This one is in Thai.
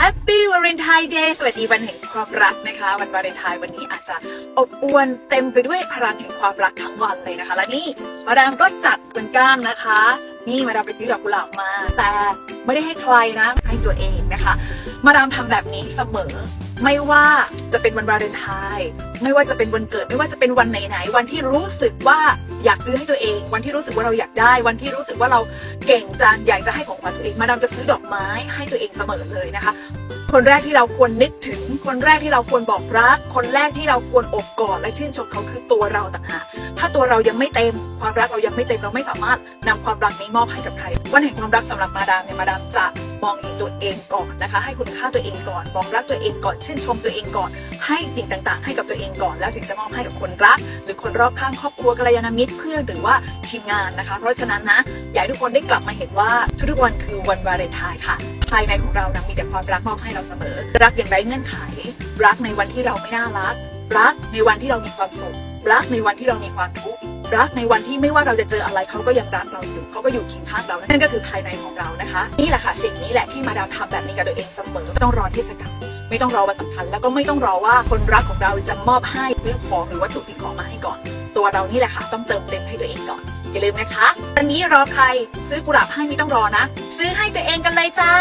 แฮปปี้วาเลนไทน์เดย์สวัสดีวันแห่งความรักนะคะ วันวาเลนไทน์วันนี้อาจจะอบอวลเต็มไปด้วยพลังแห่งความรักทั้งวันเลยนะคะ และนี่มาดามก็จัดเป็นก้านนะคะ นี่มาดามไปซื้อดอกกุหลาบมา แต่ไม่ได้ให้ใครนะให้ตัวเองนะคะ มาดามทำแบบนี้เสมอ ไม่ว่าจะเป็นวันวาเลนไทน์ไม่ว่าจะเป็นวันเกิด ไม่ว่าจะเป็นวันไหนๆวันที่รู้สึกว่าอยากซื้อให้ตัวเอง วันที่รู้สึกว่าเราอยากได้ วันที่รู้สึกว่าเราเก่งจังอยากจะให้ของขวัญตัวเอง มาดามจะซื้อดอกไม้ให้ตัวเองเสมอเลยนะคะ คนแรกที่เราควรนึกถึง คนแรกที่เราควรบอกรัก คนแรกที่เราควรอบกอดและชื่นชมเขาคือตัวเราต่างหากถ้าตัวเรายังไม่เต็ม ความรักเรายังไม่เต็มเราไม่สามารถนำความรักนี้มอบให้กับใครวันแห่งความรักสำหรับมาดามเนี่ยมาดามจะมองเห็นตัวเองก่อนนะคะ ให้คุณค่าตัวเองก่อนมองรักตัวเองก่อนชื่นชมตัวเองก่อน ให้สิ่งต่าง ๆ ให้กับตัวเองก่อนแล้วถึงจะมอบให้กับคนรัก หรือคนรอบข้างครอบครัวกัลยาณมิตรเพื่อนหรือว่าทีมงานนะคะ เพราะฉะนั้นนะอยากให้ทุกคนได้กลับมาเห็นว่าทุกๆวันคือวันวาเลนไทน์ค่ะ ภายในของเรานะมีแต่ความรักมอบให้เราเสมอ รักอย่างไร้เงื่อนไข รักในวันที่เราไม่น่ารัก รักในวันที่เรามีความสุขรักในวันที่เรามีความทุกข์รักในวันที่ไม่ว่าเราจะเจออะไรเขาก็ยังรักเราอยู่เขาก็อยู่เคียงข้างเรานั่นก็คือภายในของเรานะคะ นี่แหละค่ะสิ่งนี้แหละที่มาดามทำแบบนี้กับตัวเองเสมอไม่ต้องรอเทศกาลไม่ต้องรอวันสำคัญแล้วก็ไม่ต้องรอว่าคนรักของเราจะมอบให้ซื้อของหรือวัตถุสิ่งของมาให้ก่อน ตัวเรานี่แหละค่ะ ต้องเติมเต็มให้ตัวเองก่อนอย่าลืมนะคะวันนี้รอใครซื้อกุหลาบให้ไม่ต้องรอนะ ซื้อให้ตัวเองกันเลยจ้า